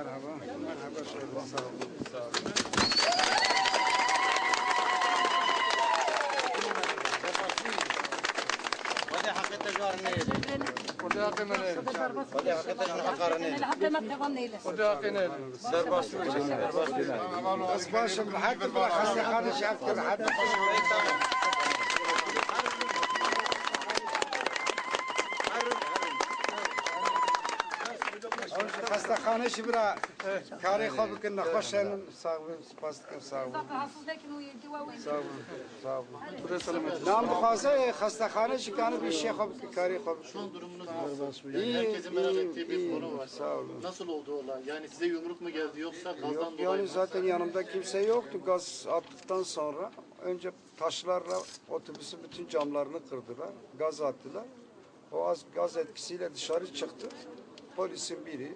مرحبا مرحبا وده حقيقة جارنيل وده حقيقة منيل وده حقيقة جارنيل قرنيل وده حقيقة نيل درباسوي درباسوي بس باش الحق خاصة قال شعبك الحق حد خسته خانه شي برا کاری خوب کن نخوشن ساغ سپاس کن ساغ ساغ ساغ نام بخواسته خسته خانه شي کنه bir şey خوب کاری خوب Şu an durumunuz nasıl? Yani İyi, herkesin merak iyi, ettiği bir iyi. konu var. Sağ olun. Nasıl oldu olay? Yani size yumruk mu geldi yoksa gazdan Yok dolayı yani mı? zaten yanımda kimse yoktu. Gaz attıktan sonra önce taşlarla otobüsün bütün camlarını kırdılar. Gaz attılar. O az gaz etkisiyle dışarı çıktı. Polisin biri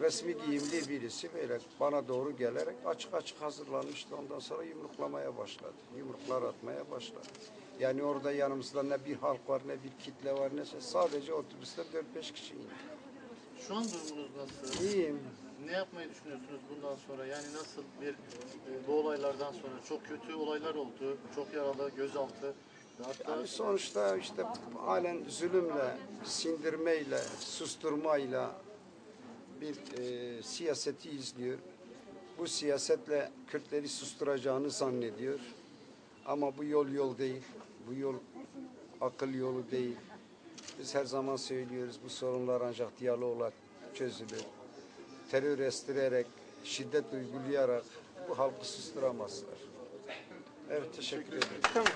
resmi giyimli birisi böyle bana doğru gelerek açık açık hazırlanmıştı. Ondan sonra yumruklamaya başladı. Yumruklar atmaya başladı. Yani orada yanımızda ne bir halk var ne bir kitle var ne şey. Sadece otobüste 4-5 kişi indi. Şu an durumunuz nasıl? İyiyim. Ne yapmayı düşünüyorsunuz bundan sonra? Yani nasıl bir e, bu olaylardan sonra çok kötü olaylar oldu. Çok yaralı, gözaltı. Hatta Yani sonuçta işte halen zulümle, sindirmeyle, susturmayla bir e, siyaseti izliyor. Bu siyasetle Kürtleri susturacağını zannediyor. Ama bu yol yol değil. Bu yol akıl yolu değil. Biz her zaman söylüyoruz bu sorunlar ancak diyalogla çözülür. Terör estirerek, şiddet uygulayarak bu halkı susturamazlar. Evet teşekkür, ederim. Tamam.